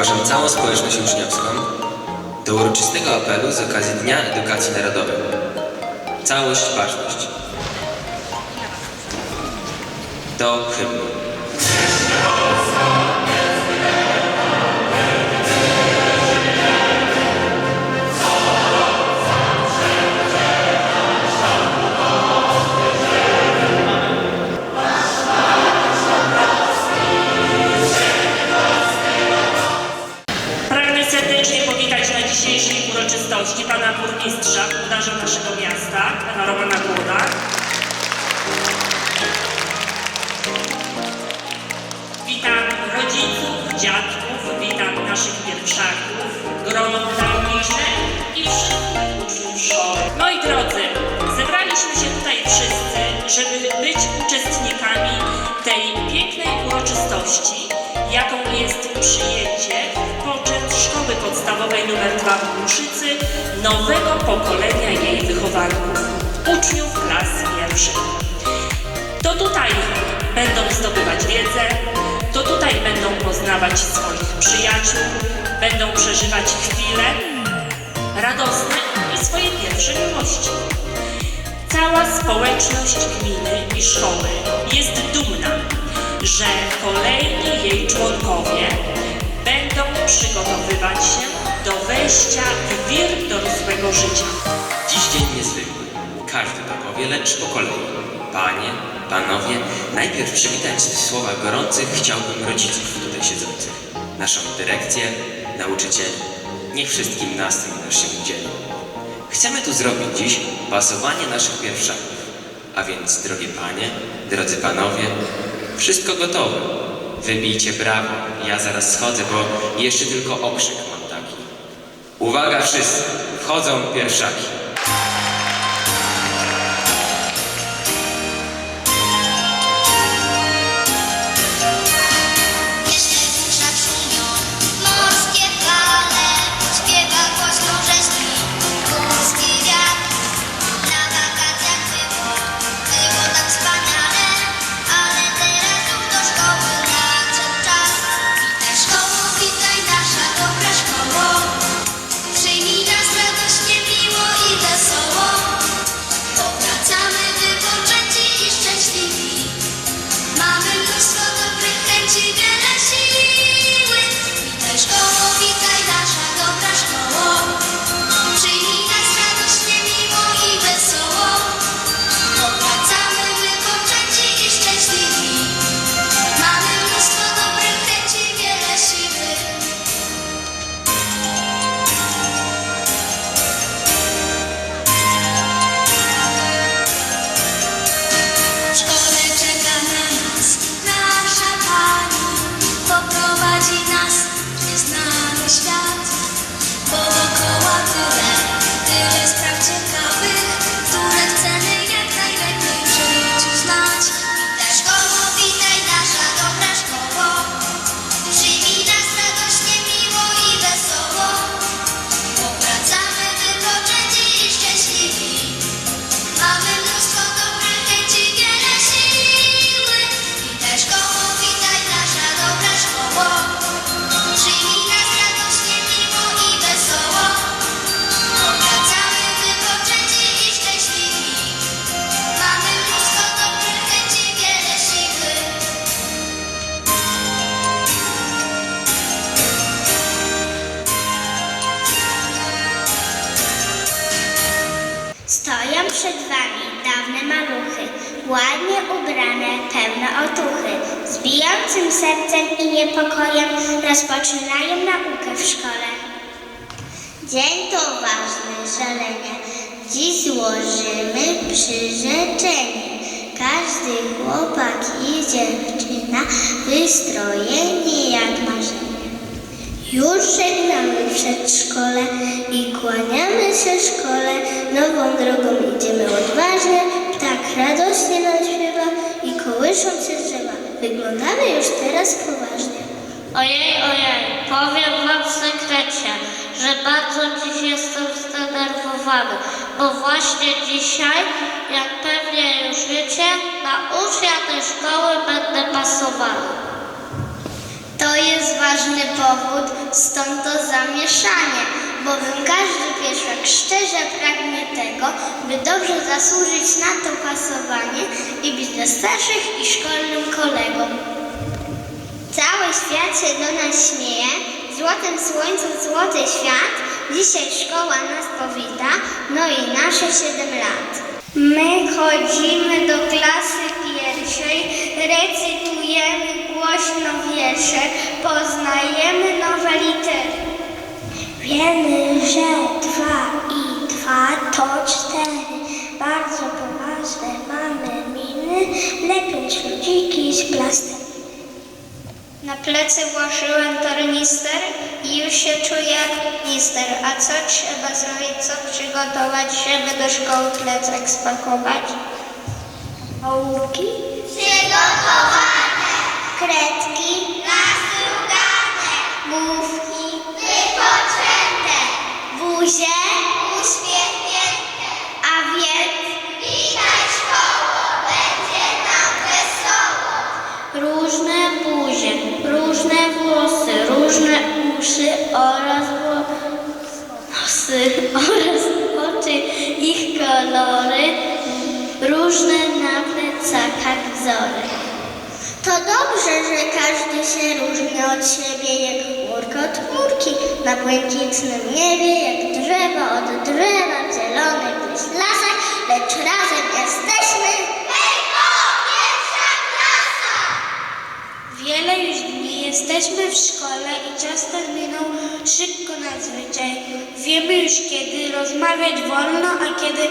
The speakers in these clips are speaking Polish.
Ogłaszam całą społeczność uczniowską do uroczystego apelu z okazji Dnia Edukacji Narodowej. Całość, ważność. Do hymnu. Uroczystości pana burmistrza, włodarza naszego miasta, pana Romana. Witam rodziców, dziadków, witam naszych pierwszaków, grono nauczycieli i wszystkich uczniów szkoły. Moi drodzy, zebraliśmy się tutaj wszyscy, żeby być uczestnikami tej pięknej uroczystości, jaką jest przyjęcie Podstawowej nr 2 w Kruszycy nowego pokolenia jej wychowanków, uczniów klas pierwszych. To tutaj będą zdobywać wiedzę, to tutaj będą poznawać swoich przyjaciół, będą przeżywać chwile radosne i swoje pierwsze miłości. Cała społeczność gminy i szkoły jest dumna, że kolejni jej członkowie będą przygotowywać się do wejścia w wir dorosłego życia. Dziś dzień niezwykły. Każdy to powie, lecz po kolei. Panie, panowie, najpierw przywitać w słowach gorących chciałbym rodziców tutaj siedzących. Naszą dyrekcję, nauczycieli. Niech wszystkim nastrój nasz się udzieli. Chcemy tu zrobić dziś pasowanie naszych pierwszaków. A więc, drogie panie, drodzy panowie, wszystko gotowe. Wybijcie brawo, ja zaraz schodzę, bo jeszcze tylko okrzyk. Uwaga wszyscy, wchodzą pierwszaki. Dziś złożymy przyrzeczenie. Każdy chłopak i dziewczyna wystrojeni jak marzenie. Już żegnamy przedszkole i kłaniamy się szkole. Nową drogą idziemy odważnie, tak radośnie nam śpiewa i kołyszą się drzewa. Wyglądamy już teraz poważnie. Ojej, ojej, powiem wam w sekrecie, że bardzo dziś jestem zdenerwowany, bo właśnie dzisiaj, jak pewnie już wiecie, na ucznia tej szkoły będę pasowany. To jest ważny powód, stąd to zamieszanie, bowiem każdy pieszak szczerze pragnie tego, by dobrze zasłużyć na to pasowanie i być dla starszych i szkolnym kolegom. Cały świat się do nas śmieje, złotym słońcu złoty świat, dzisiaj szkoła nas powita, no i nasze siedem lat. My chodzimy do klasy pierwszej, recytujemy głośno wiersze, poznajemy nowe litery. Wiemy, że dwa i dwa to cztery. Bardzo poważne mamy miny, lepiej śludziki z plastyki. Na plecy włożyłem tornister i już się czuję jak minister. A co trzeba zrobić, co przygotować, żeby do szkoły plecak spakować? Ołówki? Przygotowane. Kredki? Nastrugane. Mówki? Różne włosy, różne uszy oraz nosy oraz oczy, ich kolory, różne na plecakach wzory. To dobrze, że każdy się różni od siebie, jak chmurka od chmurki, na błękitnym niebie, jak drzewo od drzewa, w zielonych lasach, lecz razem jesteśmy. Wiele już jesteśmy w szkole i czas minął szybko nadzwyczaj. Wiemy już kiedy rozmawiać wolno, a kiedy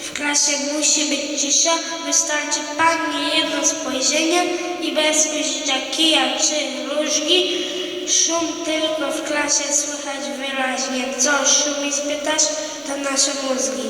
w klasie musi być cisza. Wystarczy pani jedno spojrzenie i bez użycia kija czy różgi. Szum tylko w klasie słychać wyraźnie. Co szumi spytasz, to nasze mózgi.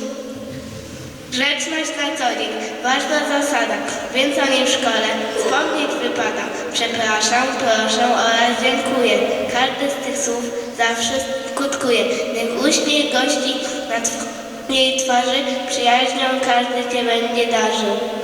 Grzeczność na co dzień, ważna zasada, więc o niej w szkole wspomnieć wypada. Przepraszam, proszę oraz dziękuję. Każdy z tych słów zawsze skutkuje. Niech uśmiech gości na twojej twarzy przyjaźnią każdy Cię będzie darzył.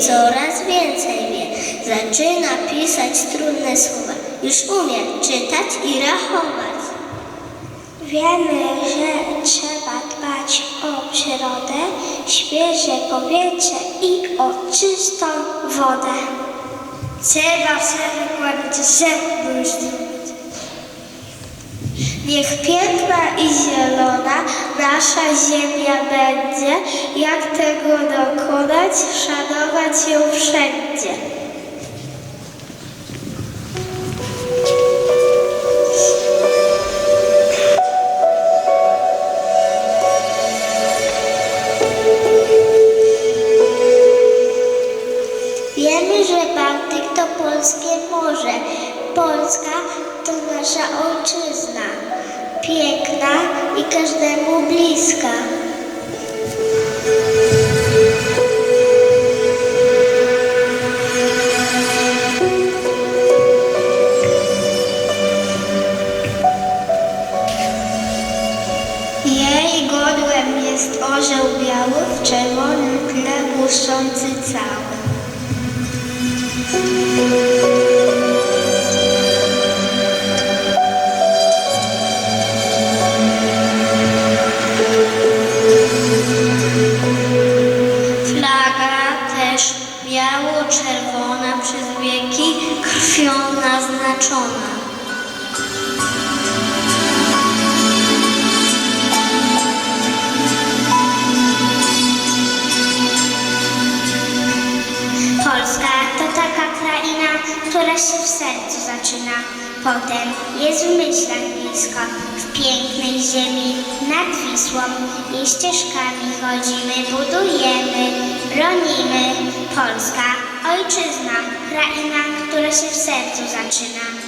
Coraz więcej wie. Zaczyna pisać trudne słowa, już umie czytać i rachować. Wiemy, że trzeba dbać o przyrodę, świeże powietrze i o czystą wodę. Trzeba sobie wykładać drzew, by już Niech piękna i zielona nasza ziemia będzie, jak tego dokonać, szanować ją wszędzie. Wiemy, że Bałtyk to polskie morze. Polska to nasza ojczyzna. I każdemu bliska. Biało-czerwona przez wieki krwią naznaczona. Polska to taka kraina, która się w sercu zaczyna. Potem jest w myślach blisko, w pięknej ziemi nad Wisłą. Jej ścieżkami chodzimy, budujemy, bronimy. Polska, ojczyzna, kraina, która się w sercu zaczyna.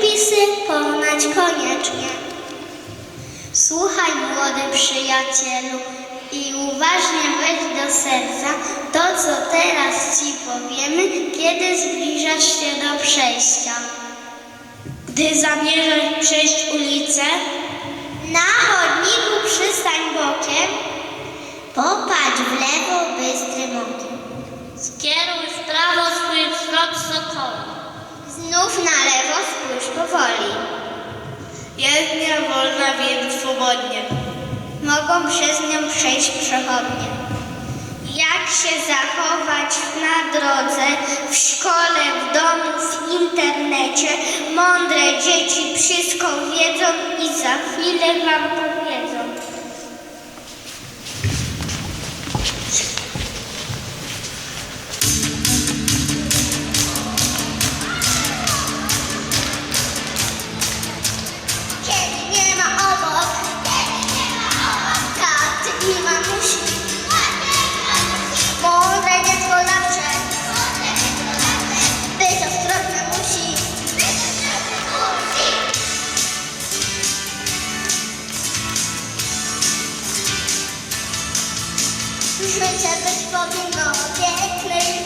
Przepisy poznać koniecznie. Słuchaj, młody przyjacielu, i uważnie weź do serca to, co teraz ci powiemy, kiedy zbliżasz się do przejścia. Gdy zamierzasz przejść ulicę, Na chodniku przystań bokiem, popatrz w lewo bystrym okiem. Skieruj w prawo swój wzrok sokoły. Znów na lewo spójrz powoli. Jezdnia wolna, więc swobodnie. Mogą przez nią przejść przechodnie. Jak się zachować na drodze, w szkole, w domu, w internecie. Mądre dzieci wszystko wiedzą i za chwilę wam powiedzą. Życie być powinno piękne i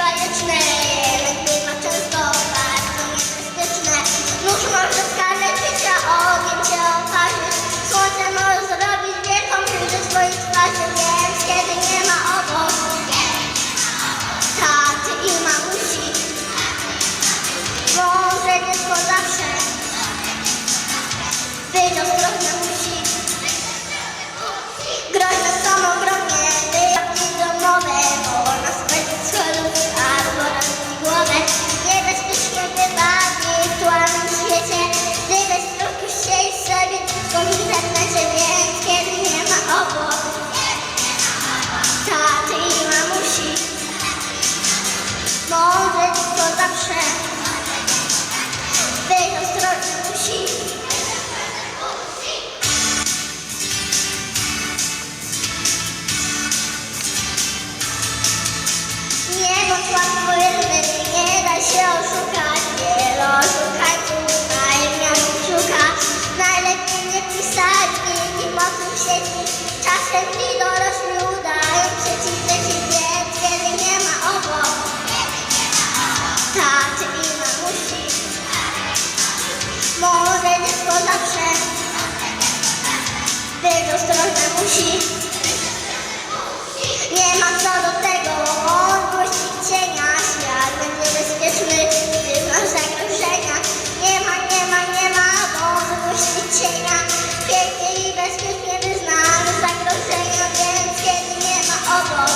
zawsze być ostrożny musi. Nie bądź łatwo jest, nie da się oszukać, wiele oszukańców najemnianych szuka. Najlepiej nie pisać wielkich moców w sieci, czasem ci Nie ma co do tego. Odgłośnić cienia Świat będzie bezpieczny, gdy masz zagrożenia. Nie ma, nie ma, nie ma odgłośnić cienia Pięknie i bezpiecznie wyznamy zagrożenia Więc kiedy nie ma obok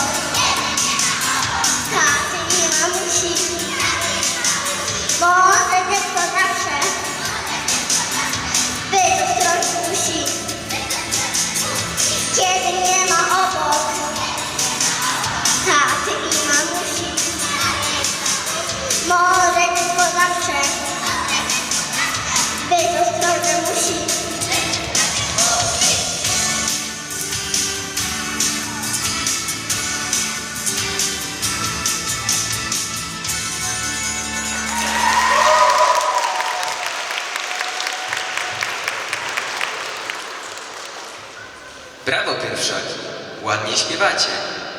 Brawo pierwszaki, ładnie śpiewacie.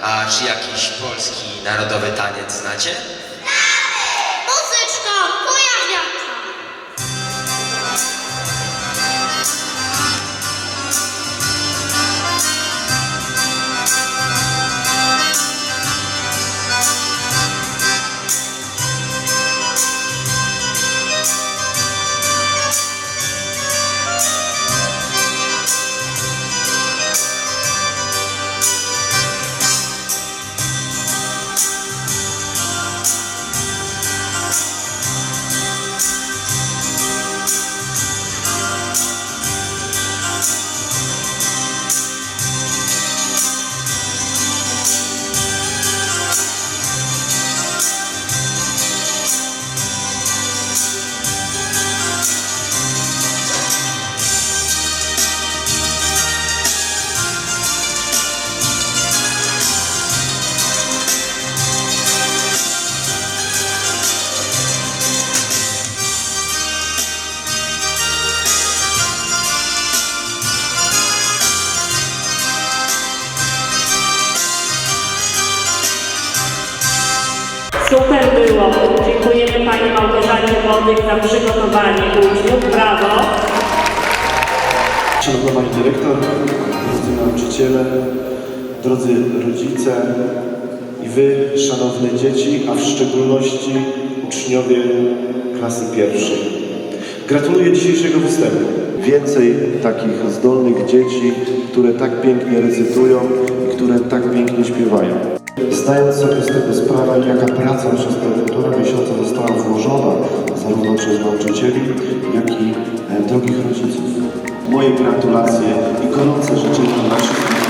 A czy jakiś polski narodowy taniec znacie? Super było. Dziękujemy Pani Małgorzacie Wodych za przygotowanie uczniów. Brawo. Szanowna Pani Dyrektor, drodzy nauczyciele, drodzy rodzice i Wy, szanowne dzieci, a w szczególności uczniowie klasy pierwszej. Gratuluję dzisiejszego występu. Więcej takich zdolnych dzieci, które tak pięknie recytują i które tak pięknie śpiewają. Zdając sobie z tego sprawę, jaka praca przez te półtora miesiąca została włożona zarówno przez nauczycieli, jak i e, drogich rodziców. Moje gratulacje i gorące życzenia dla wszystkich